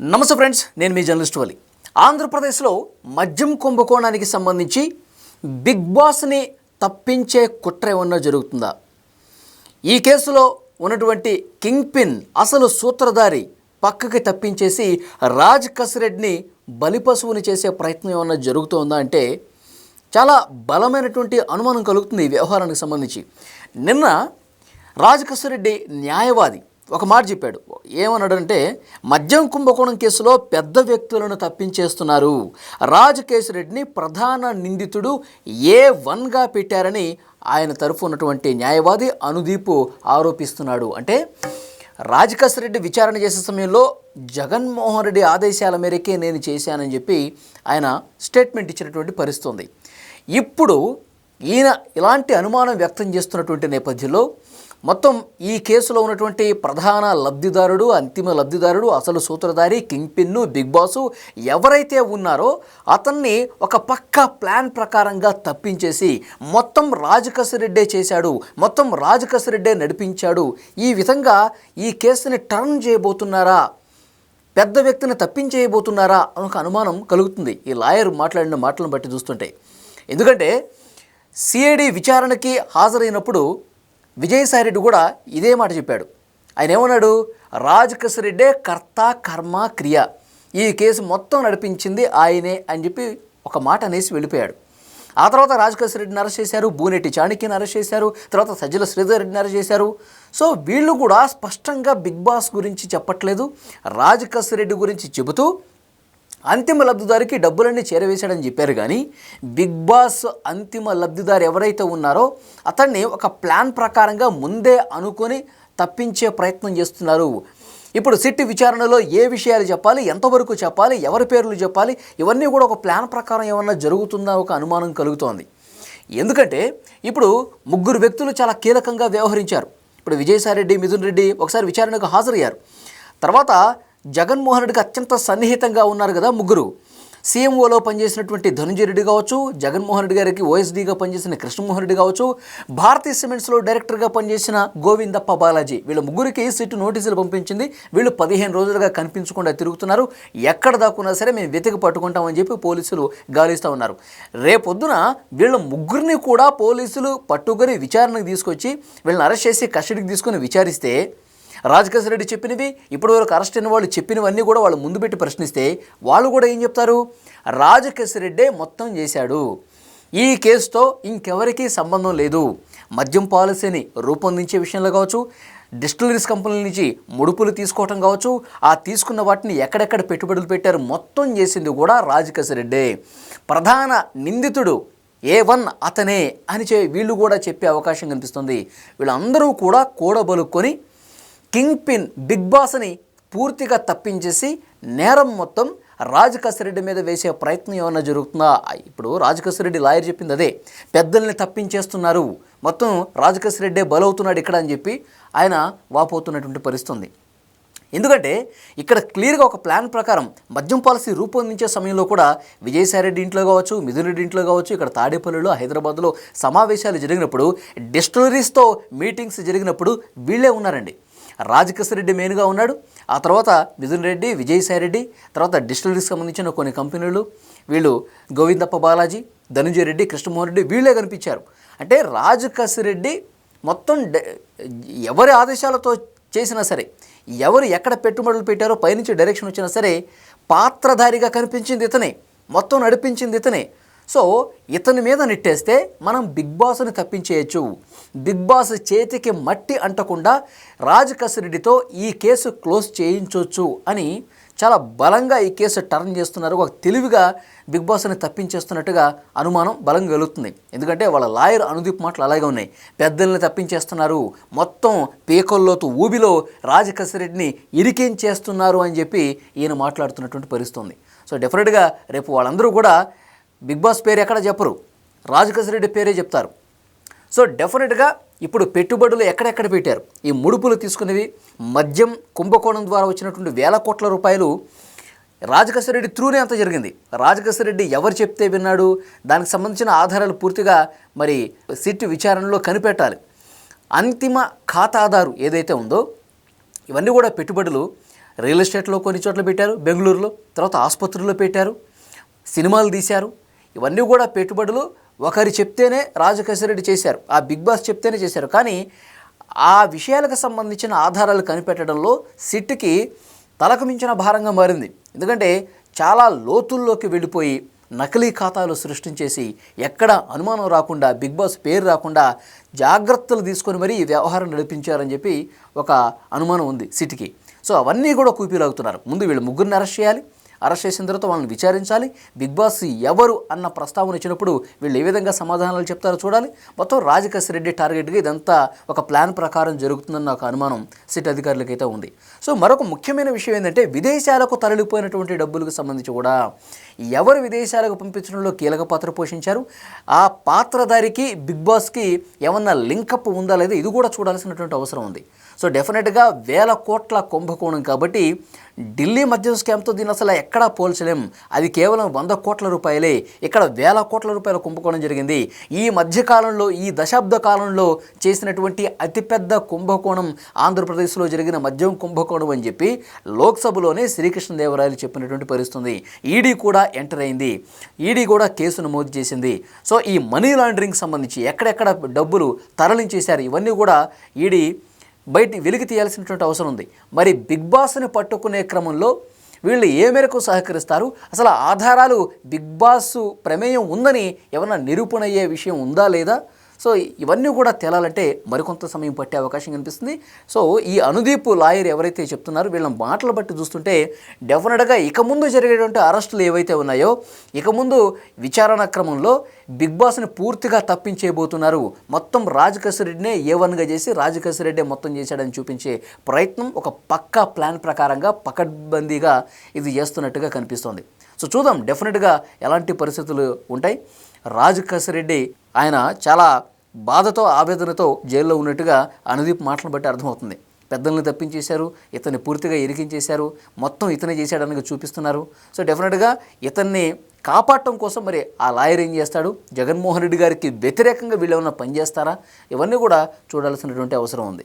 నమస్తే ఫ్రెండ్స్ నేను మీ జర్నలిస్ట్ వలి. ఆంధ్రప్రదేశ్లో మద్యం కుంభకోణానికి సంబంధించి బిగ్ బాస్ని తప్పించే కుట్ర ఏమన్నా జరుగుతుందా? ఈ కేసులో ఉన్నటువంటి కింగ్ పిన్ అసలు సూత్రధారి పక్కకి తప్పించేసి రాజ్ కసిరెడ్డిని బలిపశువుని చేసే ప్రయత్నం ఏమన్నా జరుగుతోందా అంటే చాలా బలమైనటువంటి అనుమానం కలుగుతుంది ఈ వ్యవహారానికి సంబంధించి. నిన్న రాజ్ కసిరెడ్డి న్యాయవాది ఒక మాట చెప్పాడు. ఏమన్నాడంటే మద్యం కుంభకోణం కేసులో పెద్ద వ్యక్తులను తప్పించేస్తున్నారు. రాజకేశ్ రెడ్డిని ప్రధాన నిందితుడు ఏ వన్గా పెట్టారని ఆయన తరఫు ఉన్నటువంటి న్యాయవాది అనుదీప్ ఆరోపిస్తున్నాడు. అంటే రాజకసిరెడ్డి విచారణ చేసే సమయంలో జగన్మోహన్ రెడ్డి ఆదేశాల మేరకే నేను చేశానని చెప్పి ఆయన స్టేట్మెంట్ ఇచ్చినటువంటి పరిస్థితి ఇప్పుడు ఈయన ఇలాంటి అనుమానం వ్యక్తం చేస్తున్నటువంటి నేపథ్యంలో మొత్తం ఈ కేసులో ఉన్నటువంటి ప్రధాన లబ్ధిదారుడు అంతిమ లబ్ధిదారుడు అసలు సూత్రధారి కింగ్ పిన్ను బిగ్ బాసు ఎవరైతే ఉన్నారో అతన్ని ఒక పక్క ప్లాన్ ప్రకారంగా తప్పించేసి మొత్తం రాజకసిరెడ్డే చేశాడు మొత్తం రాజకసిరెడ్డే నడిపించాడు. ఈ విధంగా ఈ కేసుని టర్న్ చేయబోతున్నారా? పెద్ద వ్యక్తిని తప్పించేయబోతున్నారా? అని ఒక అనుమానం కలుగుతుంది. ఈ లాయర్ మాట్లాడిన మాటలను బట్టి చూస్తుంటే. ఎందుకంటే సిఐడి విచారణకి హాజరైనప్పుడు విజయసాయిరెడ్డి కూడా ఇదే మాట చెప్పాడు. ఆయన ఏమన్నాడు? రెడ్డే కర్త కర్మ క్రియ. ఈ కేసు మొత్తం నడిపించింది ఆయనే అని చెప్పి ఒక మాట అనేసి వెళ్ళిపోయాడు. ఆ తర్వాత రాజకేశ్వర రెడ్డిని అరెస్ట్ చేశారు బూనెట్టి చాణక్యని అరెస్ట్ చేశారు తర్వాత సజ్జల శ్రీధర్ రెడ్డిని అరెస్ట్ చేశారు. సో వీళ్ళు కూడా స్పష్టంగా బిగ్ బాస్ గురించి చెప్పట్లేదు రాజకేశ్వర రెడ్డి గురించి చెబుతూ అంతిమ లబ్ధిదారికి డబ్బులన్నీ చేరవేశాడని చెప్పారు కానీ బిగ్ బాస్ అంతిమ లబ్ధిదారు ఎవరైతే ఉన్నారో అతన్ని ఒక ప్లాన్ ప్రకారంగా ముందే అనుకొని తప్పించే ప్రయత్నం చేస్తున్నారు. ఇప్పుడు సిట్ విచారణలో ఏ విషయాలు చెప్పాలి ఎంతవరకు చెప్పాలి ఎవరి పేర్లు చెప్పాలి ఇవన్నీ కూడా ఒక ప్లాన్ ప్రకారం ఏమన్నా జరుగుతుందా ఒక అనుమానం కలుగుతోంది. ఎందుకంటే ఇప్పుడు ముగ్గురు వ్యక్తులు చాలా కీలకంగా వ్యవహరించారు. ఇప్పుడు విజయసాయిరెడ్డి మిథున్ రెడ్డి ఒకసారి విచారణకు హాజరయ్యారు. తర్వాత జగన్మోహన్ రెడ్డికి అత్యంత సన్నిహితంగా ఉన్నారు కదా ముగ్గురు. సీఎంఓలో పనిచేసినటువంటి ధనుంజయ రెడ్డి కావచ్చు జగన్మోహన్ రెడ్డి గారికి ఓఎస్డీగా పనిచేసిన కృష్ణమోహన్ రెడ్డి కావచ్చు భారతీయ సిమెంట్స్లో డైరెక్టర్గా పనిచేసిన గోవిందప్ప బాలాజీ వీళ్ళ ముగ్గురికి సిట్టు నోటీసులు పంపించింది. వీళ్ళు పదిహేను రోజులుగా కనిపించకుండా తిరుగుతున్నారు. ఎక్కడ దాక్కున్నా సరే మేము వెతికి పట్టుకుంటామని చెప్పి పోలీసులు గాలిస్తూ ఉన్నారు. రేపొద్దున వీళ్ళ ముగ్గురిని కూడా పోలీసులు పట్టుకొని విచారణకు తీసుకొచ్చి వీళ్ళని అరెస్ట్ చేసి కస్టడీకి తీసుకొని విచారిస్తే రాజకేశ్వర రెడ్డి చెప్పినవి ఇప్పటివరకు అరెస్ట్ అయిన వాళ్ళు చెప్పినవన్నీ కూడా వాళ్ళు ముందు పెట్టి ప్రశ్నిస్తే వాళ్ళు కూడా ఏం చెప్తారు? రాజకేశ్వర రెడ్డే మొత్తం చేశాడు. ఈ కేసుతో ఇంకెవరికీ సంబంధం లేదు. మద్యం పాలసీని రూపొందించే విషయంలో కావచ్చు డిస్టిలరీస్ కంపెనీల నుంచి ముడుపులు తీసుకోవటం కావచ్చు ఆ తీసుకున్న వాటిని ఎక్కడెక్కడ పెట్టుబడులు పెట్టారు మొత్తం చేసింది కూడా రాజకేశ్వర రెడ్డే. ప్రధాన నిందితుడు ఏ వన్ అతనే అని చే వీళ్ళు కూడా చెప్పే అవకాశం కనిపిస్తుంది. వీళ్ళందరూ కూడా కూడబలుక్కొని కింగ్ పిన్ బిగ్ బాస్ని పూర్తిగా తప్పించేసి నేరం మొత్తం రాజకసిరెడ్డి మీద వేసే ప్రయత్నం ఏమైనా జరుగుతుందా? ఇప్పుడు రాజకసిరెడ్డి లాయర్ చెప్పింది అదే. పెద్దల్ని తప్పించేస్తున్నారు. మొత్తం రాజకసిరెడ్డే బలవుతున్నాడు ఇక్కడ అని చెప్పి ఆయన వాపోతున్నటువంటి పరిస్థితుంది. ఎందుకంటే ఇక్కడ క్లియర్గా ఒక ప్లాన్ ప్రకారం మద్యం పాలసీ రూపొందించే సమయంలో కూడా విజయసాయిరెడ్డి ఇంట్లో కావచ్చు మిథున్ రెడ్డి ఇంట్లో కావచ్చు ఇక్కడ తాడేపల్లిలో హైదరాబాద్లో సమావేశాలు జరిగినప్పుడు డిస్టిలరీస్తో మీటింగ్స్ జరిగినప్పుడు వీళ్ళే ఉన్నారండి. రాజకేశ్వర రెడ్డి మెయిన్గా ఉన్నాడు. ఆ తర్వాత మిథున్ రెడ్డి విజయసాయి రెడ్డి తర్వాత డిస్టిలరీకి సంబంధించిన కొన్ని కంపెనీలు వీళ్ళు గోవిందప్ప బాలాజీ ధనుంజయ రెడ్డి కృష్ణమోహన్ రెడ్డి వీళ్ళే కనిపించారు. అంటే రెడ్డి మొత్తం ఎవరి ఆదేశాలతో చేసినా సరే ఎవరు ఎక్కడ పెట్టుబడులు పెట్టారో పైనుంచి డైరెక్షన్ వచ్చినా సరే పాత్రధారిగా కనిపించింది ఇతనే మొత్తం నడిపించింది ఇతనే. సో ఇతని మీద నెట్టేస్తే మనం బిగ్ బాస్ని తప్పించేయచ్చు. బిగ్ బాస్ చేతికి మట్టి అంటకుండా రాజకసిరెడ్డితో ఈ కేసు క్లోజ్ చేయించవచ్చు అని చాలా బలంగా ఈ కేసు టర్న్ చేస్తున్నారు. ఒక తెలివిగా బిగ్ బాస్ని తప్పించేస్తున్నట్టుగా అనుమానం బలంగా కలుగుతుంది ఎందుకంటే వాళ్ళ లాయర్ అనుదీప్ మాటలు అలాగే ఉన్నాయి. పెద్దల్ని తప్పించేస్తున్నారు. మొత్తం పీకల్లోతు ఊబిలో రాజకసిరెడ్డిని ఇరికించేస్తున్నారు అని చెప్పి ఈయన మాట్లాడుతున్నటువంటి పరిస్థితుంది సో డెఫినెట్గా రేపు వాళ్ళందరూ కూడా బిగ్ బాస్ పేరు ఎక్కడ చెప్పరు? రాజకసిరెడ్డి పేరే చెప్తారు. సో డెఫినెట్గా ఇప్పుడు పెట్టుబడులు ఎక్కడెక్కడ పెట్టారు? ఈ ముడుపులు తీసుకునేవి మద్యం కుంభకోణం ద్వారా వచ్చినటువంటి వేల కోట్ల రూపాయలు రాజకేశ్వరరెడ్డి త్రూనే అంత జరిగింది. రాజకేశ్వరరెడ్డి ఎవరు చెప్తే విన్నాడు? దానికి సంబంధించిన ఆధారాలు పూర్తిగా మరి సిట్ విచారణలో కనిపెట్టాలి. అంతిమ ఖాతాదారు ఏదైతే ఉందో ఇవన్నీ కూడా పెట్టుబడులు రియల్ ఎస్టేట్లో కొన్ని చోట్ల పెట్టారు బెంగళూరులో తర్వాత ఆసుపత్రుల్లో పెట్టారు సినిమాలు తీశారు ఇవన్నీ కూడా పెట్టుబడులు. ఒకరు చెప్తేనే రాజకేశ్వరరెడ్డి చేశారు. ఆ బిగ్ బాస్ చెప్తేనే చేశారు. కానీ ఆ విషయాలకు సంబంధించిన ఆధారాలు కనిపెట్టడంలో సిట్కి తలకు మించిన భారంగా మారింది. ఎందుకంటే చాలా లోతుల్లోకి వెళ్ళిపోయి నకిలీ ఖాతాలు సృష్టించేసి ఎక్కడ అనుమానం రాకుండా బిగ్ బాస్ పేరు రాకుండా జాగ్రత్తలు తీసుకొని మరీ ఈ వ్యవహారం నడిపించారని చెప్పి ఒక అనుమానం ఉంది సిటీకి సో అవన్నీ కూడా కూపీలాగుతున్నారు ముందు వీళ్ళు ముగ్గురిని అరెస్ట్ చేయాలి. అరెస్ట్ చేసిన తర్వాత వాళ్ళని విచారించాలి. బిగ్ బాస్ ఎవరు అన్న ప్రస్తావన వచ్చినప్పుడు వీళ్ళు ఏ విధంగా సమాధానాలు చెప్తారో చూడాలి. మొత్తం రాజకేశ్ రెడ్డి టార్గెట్గా ఇదంతా ఒక ప్లాన్ ప్రకారం జరుగుతుందన్న ఒక అనుమానం సిట్ అధికారులకైతే ఉంది. సో మరొక ముఖ్యమైన విషయం ఏంటంటే విదేశాలకు తరలిపోయినటువంటి డబ్బులకు సంబంధించి కూడా ఎవరు విదేశాలకు పంపించడంలో కీలక పాత్ర పోషించారు? ఆ పాత్రధారికి బిగ్ బాస్కి ఏమన్నా లింకప్ ఉందా లేదా ఇది కూడా చూడాల్సినటువంటి అవసరం ఉంది. సో డెఫినెట్గా వేల కోట్ల కుంభకోణం కాబట్టి ఢిల్లీ మద్యం స్కామ్తో దీన్ని అసలు ఎక్కడా పోల్చలేం. అది కేవలం వంద కోట్ల రూపాయలే. ఇక్కడ వేల కోట్ల రూపాయల కుంభకోణం జరిగింది. ఈ మధ్యకాలంలో ఈ దశాబ్ద కాలంలో చేసినటువంటి అతిపెద్ద కుంభకోణం ఆంధ్రప్రదేశ్లో జరిగిన మద్యం కుంభకోణం అని చెప్పి లోక్సభలోనే శ్రీకృష్ణదేవరాయలు చెప్పినటువంటి పరిస్థితుంది. ఈడీ కూడా ఎంటర్ అయింది. ఈడీ కూడా కేసు నమోదు చేసింది. సో ఈ మనీ లాండరింగ్ సంబంధించి ఎక్కడెక్కడ డబ్బులు తరలించేశారు ఇవన్నీ కూడా ఈడీ బయట వెలికి తీయాల్సినటువంటి అవసరం ఉంది. మరి బిగ్ బాస్ని పట్టుకునే క్రమంలో వీళ్ళు ఏ మేరకు సహకరిస్తారు? అసలు ఆధారాలు బిగ్ బాస్ ప్రమేయం ఉందని ఏమన్నా నిరూపణ అయ్యే విషయం ఉందా లేదా? సో ఇవన్నీ కూడా తేలాలంటే మరికొంత సమయం పట్టే అవకాశం కనిపిస్తుంది. సో ఈ అనుదీప్ లాయర్ ఎవరైతే చెప్తున్నారో వీళ్ళ మాటలు బట్టి చూస్తుంటే డెఫినెట్గా ఇక ముందు జరిగేటువంటి అరెస్టులు ఏవైతే ఉన్నాయో ఇక ముందు విచారణ క్రమంలో బిగ్ బాస్ని పూర్తిగా తప్పించేయబోతున్నారు. మొత్తం రాజకేశ్వర రెడ్డినే ఏ వన్గా చేసి రాజకేశ్వర రెడ్డి మొత్తం చేశాడని చూపించే ప్రయత్నం ఒక పక్కా ప్లాన్ ప్రకారంగా పకడ్బందీగా ఇది చేస్తున్నట్టుగా కనిపిస్తోంది. సో చూద్దాం డెఫినెట్గా ఎలాంటి పరిస్థితులు ఉంటాయి? రాజకేశ్వర రెడ్డి ఆయన చాలా బాధతో ఆవేదనతో జైల్లో ఉన్నట్టుగా అనుదీప్ మాటలను బట్టి అర్థమవుతుంది. పెద్దల్ని తప్పించేశారు ఇతన్ని పూర్తిగా ఇరికించేశారు మొత్తం ఇతనే చేశాడని చూపిస్తున్నారు. సో డెఫినెట్గా ఇతన్ని కాపాడటం కోసం మరి ఆ లాయర్ ఏం చేస్తాడు? జగన్మోహన్ రెడ్డి గారికి వ్యతిరేకంగా వీళ్ళు ఏమైనా పనిచేస్తారా? ఇవన్నీ కూడా చూడాల్సినటువంటి అవసరం ఉంది.